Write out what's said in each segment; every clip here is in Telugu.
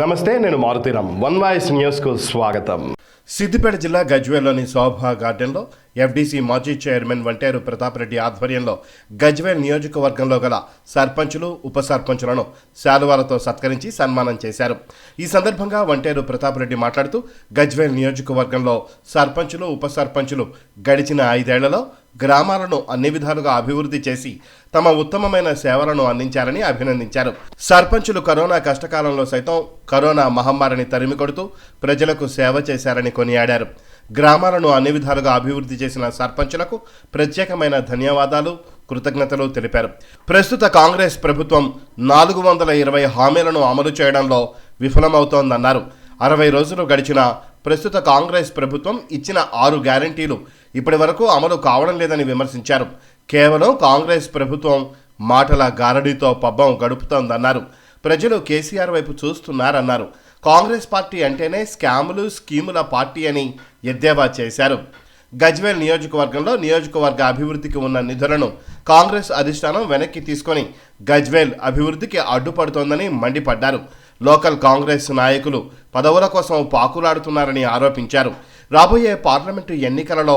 నమస్తే నేను మారుతీరామ్. వన్ వాయిస్ న్యూస్కు స్వాగతం. సిద్దిపేట జిల్లా గజ్వేల్లోని శోభా గార్డెన్లో ఎఫ్డీసీ మాజీ చైర్మన్ వంటేరు ప్రతాప్ రెడ్డి ఆధ్వర్యంలో గజ్వేల్ నియోజకవర్గంలో గల సర్పంచులు ఉప సర్పంచులను శాలువాలతో సత్కరించి సన్మానం చేశారు. ఈ సందర్భంగా వంటేరు ప్రతాప్ రెడ్డి మాట్లాడుతూ గజ్వేల్ నియోజకవర్గంలో సర్పంచులు ఉప సర్పంచులు గడిచిన ఐదేళ్ళలో గ్రామాలను అన్ని విధాలుగా అభివృద్ధి చేసి తమ ఉత్తమమైన సేవలను అందించారని అభినందించారు. సర్పంచులు కరోనా కష్టకాలంలో సైతం కరోనా మహమ్మారిని తరిమికొడుతూ ప్రజలకు సేవ చేశారని కొనియాడారు. గ్రామాలను అన్ని విధాలుగా అభివృద్ధి చేసిన సర్పంచులకు ప్రత్యేకమైన ధన్యవాదాలు కృతజ్ఞతలు తెలిపారు. ప్రస్తుత కాంగ్రెస్ ప్రభుత్వం నాలుగు వందల ఇరవై హామీలను అమలు చేయడంలో విఫలమవుతోందన్నారు. అరవై రోజులు గడిచిన ప్రస్తుత కాంగ్రెస్ ప్రభుత్వం ఇచ్చిన ఆరు గ్యారంటీలు ఇప్పటి వరకు అమలు కావడం లేదని విమర్శించారు. కేవలం కాంగ్రెస్ ప్రభుత్వం మాటల గారడీతో పబ్బం గడుపుతోందన్నారు. ప్రజలు కేసీఆర్ వైపు చూస్తున్నారన్నారు. కాంగ్రెస్ పార్టీ అంటేనే స్కాములు స్కీముల పార్టీ అని ఎద్దేవా చేశారు. గజ్వేల్ నియోజకవర్గంలో నియోజకవర్గ అభివృద్ధికి ఉన్న నిధులను కాంగ్రెస్ అధిష్టానం వెనక్కి తీసుకొని గజ్వేల్ అభివృద్ధికి అడ్డుపడుతోందని మండిపడ్డారు. లోకల్ కాంగ్రెస్ నాయకులు పదవుల కోసం పాకులాడుతున్నారని ఆరోపించారు. రాబోయే పార్లమెంటు ఎన్నికలలో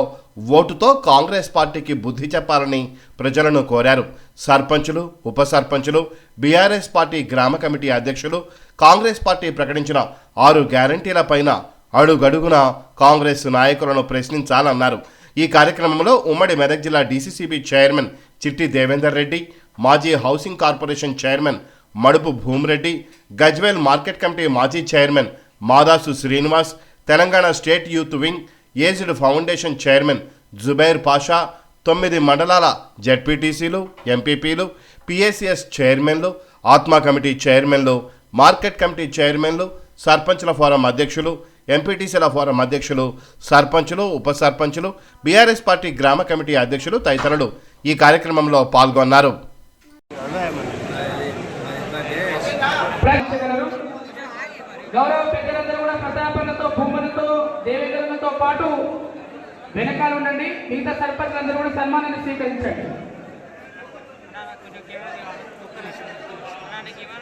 ఓటుతో కాంగ్రెస్ పార్టీకి బుద్ధి చెప్పాలని ప్రజలను కోరారు. సర్పంచులు ఉప సర్పంచులు బీఆర్ఎస్ పార్టీ గ్రామ కమిటీ అధ్యక్షులు కాంగ్రెస్ పార్టీ ప్రకటించిన ఆరు గ్యారంటీలపైన అడుగడుగున కాంగ్రెస్ నాయకులను ప్రశ్నించాలన్నారు. ఈ కార్యక్రమంలో ఉమ్మడి మెదక్ జిల్లా డీసీసీబీ చైర్మన్ చిట్టి దేవేందర్ రెడ్డి మాజీ housing corporation chairman Madupu Bhoomireddy Gajwel market committee మాజీ chairman Madasu Srinivas Telangana state youth wing aged foundation chairman Zubair Pasha తొమ్మిది మండలాల జడ్పీటీసీలు ఎంపీపీలు పిఎస్సిఎస్ చైర్మన్లు ఆత్మా కమిటీ చైర్మన్లు మార్కెట్ కమిటీ చైర్మన్లు సర్పంచ్ల ఫోరం అధ్యక్షులు ఎంపీటీసీల ఫోరం అధ్యక్షులు సర్పంచులు ఉప సర్పంచులు బీఆర్ఎస్ పార్టీ గ్రామ కమిటీ అధ్యక్షులు తదితరులు ఈ కార్యక్రమంలో పాల్గొన్నారు. గౌరవ పెద్దలందరూ కూడా ప్రతాపన్నతో భూమనతో దేవేంద్రతో పాటు వెనకాల ఉండండి. మిగతా సర్పంచులందరూ కూడా సన్మానాన్ని స్వీకరించండి.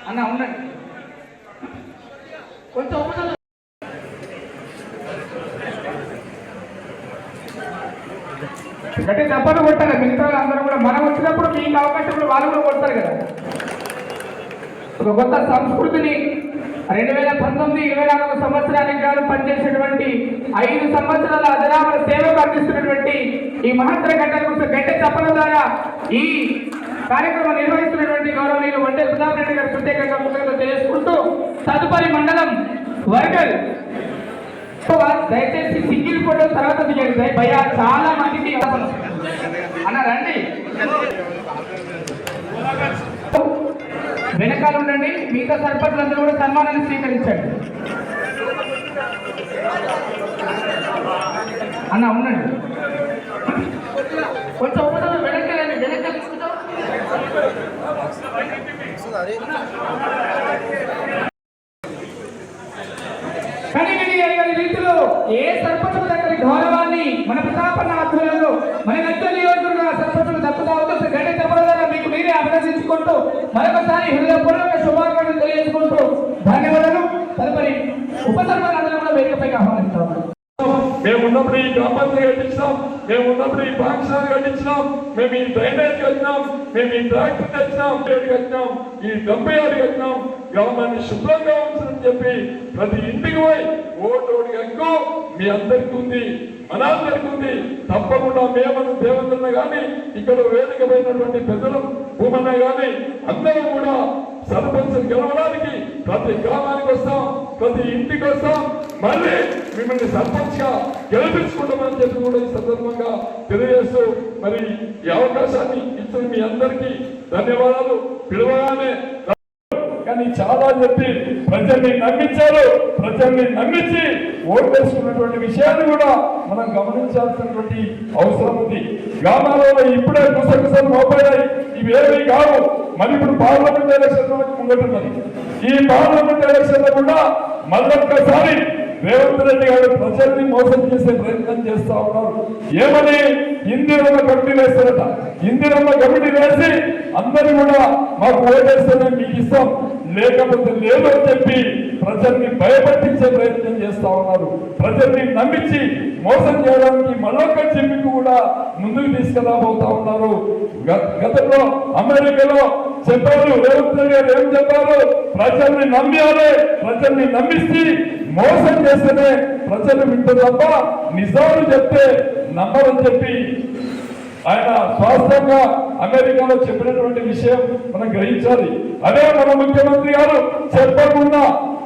అన్న ఉండండి. కొంచెం అంటే దెబ్బలు కొట్టాలి. మిగతా అందరూ కూడా మనం వచ్చినప్పుడు మీకు అవకాశం కూడా వాళ్ళు కూడా కొడతారు కదా. ఒక కొత్త సంస్కృతిని రెండు వేల పంతొమ్మిది ఇరవై నాలుగు సంవత్సరానికి గాను పనిచేసినటువంటి ఐదు సంవత్సరాల అదనామల సేవకు అందిస్తున్నటువంటి ఈ మహత్తర కోసం గంట చప్పలు ద్వారా ఈ కార్యక్రమం నిర్వహిస్తున్నటువంటి గౌరవనీయులు వండే సుధాకర్ రెడ్డి గారు ప్రత్యేకంగా ముఖ్యంగా తెలుసుకుంటూ తదుపరి మండలం వరకల్. దయచేసి సింగిల్ ఫోటో తర్వాత తీయండి భయ చాలా మందికి అన్న రండి. వెనకాల ఉండండి. మిగతా సర్పంచులందరూ కూడా సన్మానాన్ని స్వీకరించండి. అన్న ఉండండి. కొంచెం ఉపసంహరణ వెనక్కి రండి వెనక్కి తీసుకుంటాం కానీ విని ఎరగని రీతిలో ఏ సర్పంచ్ దగ్గర గౌరవాన్ని మన ప్రతాపన్న ఆధ్వర్యంలో మన గద్ద నియోజకవర్గ సర్పంచులు తప్పుతా ఉంటే గడ్డి తప్పకుండా మీకు మీరే అభినందించుకుంటూ మరొకసారి హృదయపూర్వక శుభాకాంక్షలు తెలియజేసుకుంటూ ధన్యవాదాలు. తదుపరి ఉప సర్పంచ్ కూడా వేదికపైకి ఆహ్వానిస్తాము మేము ఉన్నప్పుడు ఈ గ్రామాన్ని కట్టించినాం. మేము ఉన్నప్పుడు ఈ పాఠశాల కట్టించినాం. మేము ఈ డ్రైనేజ్ కట్టినాం. మేము ఈ ట్రాక్టర్ కట్టినాం. కట్టినాం. ఈ డబ్బు యార్డు కట్టినాం. గ్రామాన్ని శుభ్రంగా ఉంచని చెప్పి ప్రతి ఇంటికి పోయి ఓటు ఓటు హక్కు మీ అందరికీ ఉంది. మనందరికీ జరుగుతుంది తప్పకుండా మేమను దేవతన్న కానీ ఇక్కడ వేదిక పోయినటువంటి పెద్దలు భూమన్న కానీ అందరూ కూడా సర్పంచ్ గెలవడానికి ప్రతి గ్రామానికి వస్తాం ప్రతి ఇంటికి వస్తాం. మళ్ళీ మిమ్మల్ని సర్పంచ్గా గెలిపించుకుంటామని చెప్పి కూడా ఈ సందర్భంగా తెలియజేస్తూ మరి ఈ అవకాశాన్ని ఇచ్చిన మీ అందరికీ ధన్యవాదాలు. పిలవగానే కానీ చాలా చెప్పి ప్రజల్ని నమ్మించారు. ప్రజల్ని నమ్మించి ఓటేసుకున్నటువంటి విషయాన్ని కూడా మనం గమనించాల్సినటువంటి అవసరం ఉంది. గ్రామాలలో ఇప్పుడే గుసగుసలు మోపడాయి. ఇవేమీ కావు. మరి ఇప్పుడు పార్లమెంట్ ఎలక్షన్ ముంగట్టున్నది ఈ పార్లమెంట్ ఎలక్షన్ కూడా మళ్ళొక్కసారి రేవంత్ రెడ్డి గారు ప్రజల్ని మోసం చేసే ప్రయత్నం చేస్తా ఉన్నారు. ఏమని? ఇందిరమ్మ కమిటీ వేస్తారట ఇందిరమ్మ కమిటీ వేసి అందరూ కూడా మాకు ఓటేస్తే మీకు ఇస్తాం. లేకపోతే లేదు అని చెప్పి ప్రజల్ని భయపట్టించే ప్రయత్నం చేస్తా ఉన్నారు. ప్రజల్ని నమ్మించి మోసం చేయడానికి మరొక చెప్పింకు కూడా ముందుకు తీసుకెళ్ళబోతా ఉన్నారు. గ- గతంలో అమెరికాలో చెప్పారు. రేవంత్ రెడ్డి గారు ఏం చెప్పారు? ప్రజల్ని నమ్మాలి ప్రజల్ని నమ్మిస్తే మోసం చేస్తేనే ప్రజలు వింటే తప్ప నిజాలు చెప్తే నమ్మరని చెప్పి ఆయన స్వాస్థంగా అమెరికాలో చెప్పినటువంటి విషయం మనం గ్రహించాలి. అదే మన ముఖ్యమంత్రి గారు చెప్పకుండా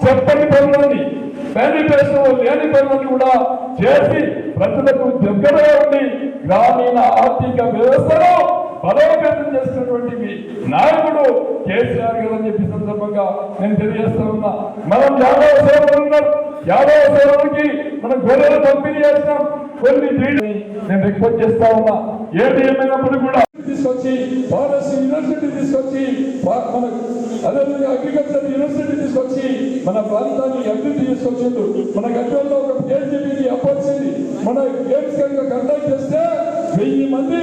చెప్పని పనులని మేనిఫెస్టో లేని పనులను కూడా చేసి ప్రజలకు దగ్గరగా ఉండి గ్రామీణ ఆర్థిక వ్యవస్థలో బలోపేతం చేసినటువంటి నాయకుడు కేసీఆర్ గారు అని చెప్పి సందర్భంగా నేను తెలియజేస్తా ఉన్నా. మనం యాదవ సేవలు ఉన్నారు. యాదవ సేవలకి మనం గొర్రెలు పంపిణీ చేసినాం. కొన్ని నేను రిక్వెస్ట్ చేస్తా ఉన్నా. ఏది ఏమైనప్పుడు కూడా తీసుకొచ్చి ఫారెస్ట్ యూనివర్సిటీ తీసుకొచ్చి మన అదేవిధంగా అగ్రికల్చర్ యూనివర్సిటీ తీసుకొచ్చి మన ప్రాంతాన్ని అభివృద్ధి తీసుకొచ్చిండు. మన గడ్డల్లో ఒక కేజీబీకి అప్పొచ్చింది మన గేమ్స్ కనుక కండక్ట్ చేస్తే వెయ్యి మంది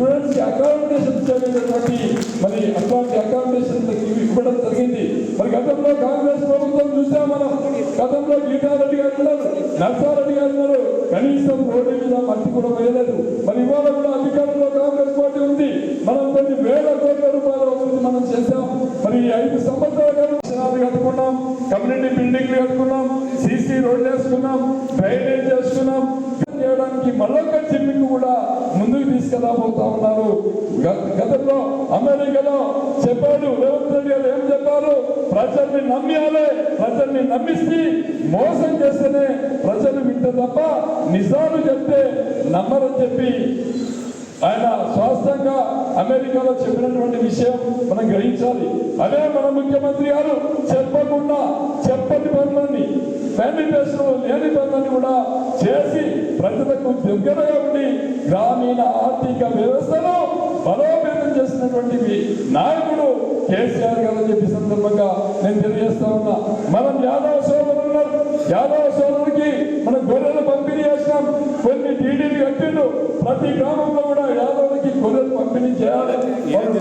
స్టూడెంట్స్కి అకామిడేషన్ చేయడానికి మరి అట్లాంటి అకామిడేషన్ ఇవ్వడం జరిగింది. మరి గతంలో కాంగ్రెస్ ప్రభుత్వం చూసాం మనం. గతంలో గీతారెడ్డి గారు ఉన్నారు నర్సారెడ్డి గారు ఉన్నారు. కనీసం రోడ్డు మీద మట్టి కూడా వేయలేదు. మరి ఇవాళ కూడా అధికారంలో కాంగ్రెస్ పార్టీ ఉంది. మనం కొన్ని వేల కోట్ల రూపాయల అభివృద్ధి మనం చేశాం. మరి ఐదు సంవత్సరాల కట్టుకున్నాం. కమ్యూనిటీ బిల్డింగ్లు కట్టుకున్నాం. సీసీ రోడ్లు వేసుకున్నాం. డ్రైనేజ్ చేసుకున్నాం చేయడానికి మళ్ళొక్క చిమ్మికి కూడా ముందుకు తీసుకెళ్ళబోతా ఉన్నారు గ- గతంలో అమెరికాలో చెప్పాడు రేవంత్ రెడ్డి గారు ఏం చెప్పారు? ప్రజల్ని నమ్మాలి ప్రజల్ని నమ్మిస్తే మోసం చేస్తేనే ప్రజలు వింటే తప్ప నిజాలు చెప్తే నమ్మరని చెప్పి ఆయన స్వాస్థంగా అమెరికాలో చెప్పినటువంటి విషయం మనం గ్రహించాలి. అదే మన ముఖ్యమంత్రి గారు చెప్పకుండా చెప్పని పనులన్నీ మేనిఫెస్టో లేని పనులని కూడా చేసి ప్రజలకు దగ్గరగా ఉండి గ్రామీణ ఆర్థిక వ్యవస్థను బలోపేతం చేసినటువంటి నాయకుడు కేసీఆర్ గారు చెప్పి సందర్భంగా నేను తెలియజేస్తా ఉన్నా. మనం యాదవ సోదరులు ఉన్నారు. యాదవ సోదరుడికి మన గొర్రెలు పంపిణీ చేసినాం. కొన్ని టీడీలు కట్టిండు ప్రతి గ్రామంలో కూడా యాదవులకి గొర్రెలు పంపిణీ చేయాలి.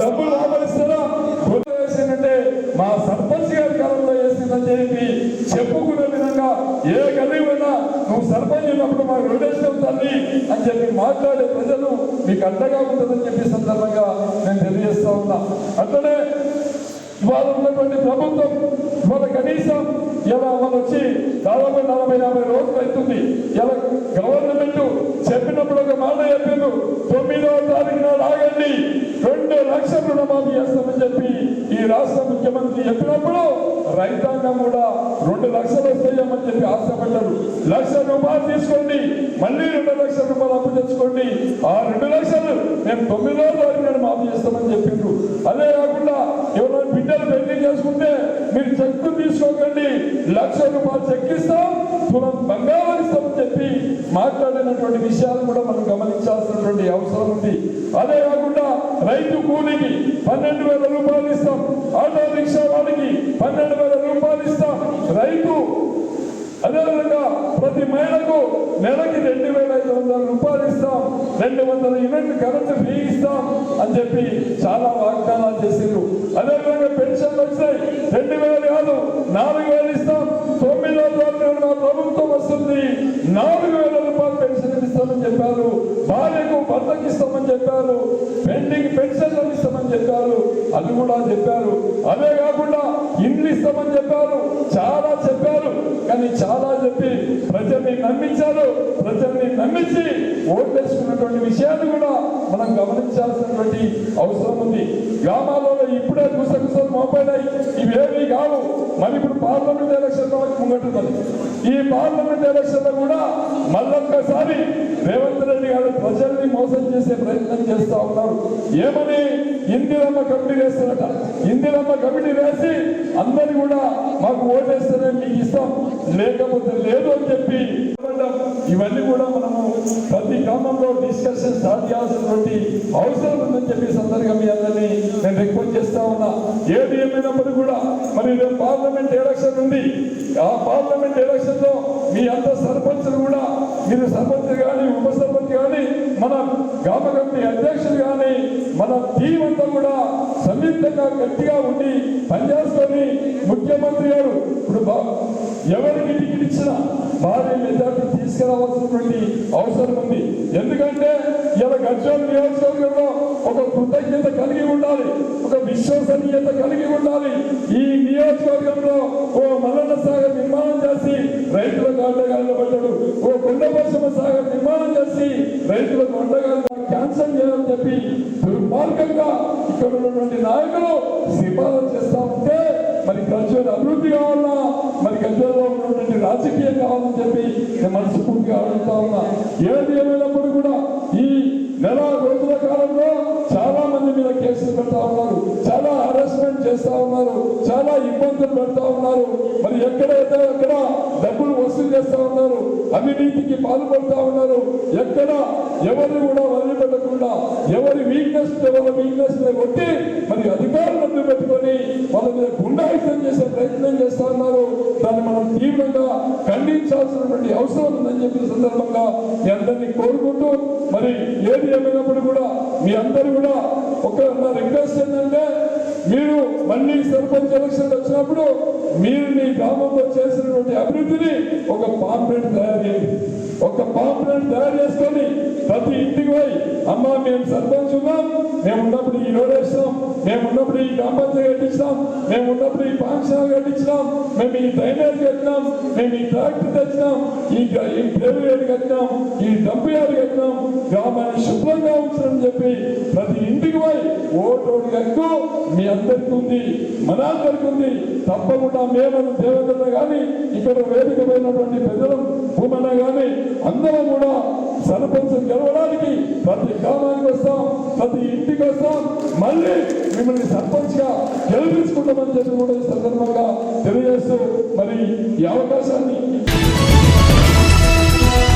డబ్బులు ఆమరిస్తారా? గొర్రెలు వేసిందంటే మా సర్పంచ్ గారి కాలంలో వేసిందని చెప్పి చెప్పుకునే విధంగా ఏ గల్లీ ఉన్నా నువ్వు సర్పంచ్ ఉన్నప్పుడు మాకు రొటేషన్ తల్లి అని చెప్పి మాట్లాడే ప్రజలు మీకు అండగా ఉంటుందని చెప్పి సందర్భంగా నేను తెలియజేస్తా ఉన్నా. అట్లనే ఇవాళ ఉన్నటువంటి ప్రభుత్వం ఇవాళ కనీసం ఇలా మనం వచ్చి దాదాపు నలభై యాభై రోజులు అవుతుంది. ఇలా గవర్నమెంట్ చెప్పినప్పుడు ఒక మాట చెప్పిండు తొమ్మిదవ తారీఖు నాడు ఆగండి రెండు లక్షల రుణమాఫీ చేస్తామని చెప్పి ఈ రాష్ట్ర ముఖ్యమంత్రి చెప్పినప్పుడు రైతాంగం కూడా రెండు లక్షలు వస్తాయని చెప్పి ఆశపడ్డారు లక్ష రూపాయలు తీసుకోండి మళ్ళీ రెండు లక్షల రూపాయలు అప్పు తెచ్చుకోండి. ఆ రెండు లక్షలు మేము తొమ్మిది రోజులు అడిగినాడు మాఫీ చేస్తామని చెప్పిండ్రు. అదే కాకుండా ఎవరైనా బిడ్డలు పెళ్ళి చేసుకుంటే మీరు చెక్కు తీసుకోకండి లక్ష రూపాయలు చెక్ ఇస్తాం మాట్లాడినటువంటి విషయాలు కూడా మనం గమనించాల్సినటువంటి అవసరం ఉంది. అదే కాకుండా రైతు కూలికి పన్నెండు వేల రూపాయలు ఇస్తాం. ఆటో రిక్షా వాడికి పన్నెండు వేల రూపాయలు ఇస్తాం. రైతు అదేవిధంగా ప్రతి మహిళకు నెలకి రెండు వేల రూపాయలు ఇస్తాం రెండు వందల యూనిట్లు కరెంట్ ఫ్రీ ఇస్తాం అని చెప్పి చాలా వాగ్దానాలు చేసిండ్రు. అదేవిధంగా పెన్షన్లు వచ్చాయి రెండు వేలు కాదు నాలుగు వేలు ఇస్తాం. తొమ్మిదో తారీఖు మా ప్రభుత్వం వస్తుంది. నాలుగు వేల రూపాయలు పెన్షన్ ఇస్తామని చెప్పారు. భార్యకు భర్తకి ఇస్తామని చెప్పారు. పెండింగ్ పెన్షన్లు ఇస్తామని చెప్పారు. అది కూడా చెప్పారు. అదే కాకుండా ఇండ్లు ఇస్తామని చెప్పారు. చాలా చెప్పారు. కానీ చాలా చెప్పి ప్రజల్ని నమ్మించారు. ప్రజల్ని నమ్మించి ఓట్లేసుకున్నటువంటి విషయాన్ని కూడా మనం గమనించాల్సినటువంటి అవసరం ఉంది. గ్రామాలలో ఇప్పుడే గుసగుసలు మోపైనాయి. ఇవేమీ కావు. మరి ఇప్పుడు పార్లమెంట్ ఎలక్షన్ ముంగట్టున్నది. ఈ పార్లమెంట్ ఎలక్షన్లో కూడా మళ్ళొక్కసారి రేవంత్ రెడ్డి గారు ప్రజల్ని మోసం చేసే ప్రయత్నం చేస్తూ ఉన్నారు. ఏమని ఇందిరమ్మ కమిటీ వేస్తారట. ఇందిరమ్మ కమిటీ వేసి అందరు కూడా మాకు ఓటేస్తేనే మీకు ఇస్తాం. లేకపోతే లేదు అని చెప్పి ఇవన్నీ కూడా మనము గ్రామంలో డిస్కషన్ స్టార్ట్ చేయాల్సినటువంటి అవసరం ఉందని చెప్పి సందర్భంగా మీ అందరినీ నేను రిక్వెస్ట్ చేస్తా ఉన్నా. ఏది ఏమైనప్పుడు కూడా మరి రేపు పార్లమెంట్ ఎలక్షన్ ఉంది. ఆ పార్లమెంట్ ఎలక్షన్లో మీ అంత సర్పంచులు కూడా మీరు సర్పంచ్ కానీ ఉప సర్పంచ్ కానీ మన గ్రామ కమిటీ అధ్యక్షులు కానీ మన టీం అంతా కూడా సంయుక్తంగా గట్టిగా ఉండి పనిచేసుకొని ముఖ్యమంత్రి గారు ఇప్పుడు బా- ఎవరికి టికెట్ ఇచ్చినా భారీ మెజార్టీ తీసుకురావాల్సినటువంటి అవసరం ఉంది ఎందుకంటే ఇలా గజ్వేల్ నియోజకవర్గంలో ఒక కృతజ్ఞత కలిగి ఉండాలి ఒక విశ్వసనీయత కలిగి ఉండాలి. ఈ నియోజకవర్గంలో ఓ మల్లన్న సాగర్ నిర్మాణం చేసి రైతులకు అండగాళ్ళు పడ్డాడు. ఓ కొండపశ్చిమ సాగర్ నిర్మాణం చేసి రైతులకు అండగాళ్ళు క్యాన్సల్ చేయాలని చెప్పి దుర్మార్గంగా ఇక్కడ ఉన్నటువంటి నాయకులు సిఫారసు చేస్తా ఉంటే మరి గజ్వేల్ అభివృద్ధి కావాలన్నా మరి గజ్వేల్లో ఉన్నటువంటి రాజకీయం కావాలని చెప్పి నేను మనస్ఫూర్తిగా అడుగుతా ఉన్నా. ఏది ఏమైనప్పుడు కూడా నెల రోజుల కాలంలో చాలా మంది మీద కేసులు పెడతా ఉన్నారు. చాలా హరాస్మెంట్ చేస్తా ఉన్నారు. చాలా ఇబ్బందులు పెడతా ఉన్నారు. మరి ఎక్కడైతే అక్కడ డబ్బులు వసూలు చేస్తా ఉన్నారు అవినీతికి పాల్పడుతూ ఉన్నారు. ఎక్కడ ఎవరిని కూడా వదిలిపెట్టకుండా ఎవరి వీక్నెస్ ఎవరి వీక్నెస్ కొట్టి మరి అధికారులను పెట్టుకొని వాళ్ళ మీద గుండాయితం చేసే ప్రయత్నం చేస్తా ఉన్నారు. తీవ్రంగా ఖండించాల్సినటువంటి అవసరం ఉందని చెప్పిన సందర్భంగా మీ అందరినీ కోరుకుంటూ మరి ఏది ఏమైనప్పుడు కూడా మీ అందరూ కూడా ఒక నా రిక్వెస్ట్ ఏంటంటే మీరు మళ్ళీ సర్పంచ్ ఎలక్షన్ వచ్చినప్పుడు మీరు మీ గ్రామంలో చేసినటువంటి అభివృద్ధిని ఒక పాంప్లెట్ తయారు చేయండి. ఒక పాంప్లెట్ తయారు చేసుకొని ప్రతి ఇంటికి పోయి అమ్మ మేము సర్పంచ్ ఉన్నాం మేము ఉన్నప్పుడు ఈ రోడ్ వేసినాం మేము ఉన్నప్పుడు ఈ గ్రామ పంచాయతీ కట్టించినాం మేము ఉన్నప్పుడు ఈ పాఠశాల కట్టించినాం మేము ఈ డ్రైనేజ్ కట్టినాం మేము ఈ ట్రాక్టర్ తెచ్చినాం ఈ పేరు వేడి కట్టినాం ఈ డంప్ ఏడు కట్టినాం గ్రామాన్ని శుభ్రంగా ఉంచడం చెప్పి ప్రతి ఇంటికి పోయి ఓటు హక్కు మీ అందరికీ ఉంది మన అందరికీ ఉంది. తప్పకుండా మేమను దేవతలు కానీ ఇక్కడ వేదిక పోయినటువంటి ప్రజలు భూమన కానీ అందరం కూడా సర్పంచ్ గెలవడానికి ప్రతి గ్రామానికి వస్తాం ప్రతి ఇంటికి వస్తాం. మళ్ళీ మిమ్మల్ని సర్పంచ్గా గెలిపించుకుంటామని చెప్పి కూడా ఈ సందర్భంగా తెలియజేస్తూ మరి ఈ అవకాశాన్ని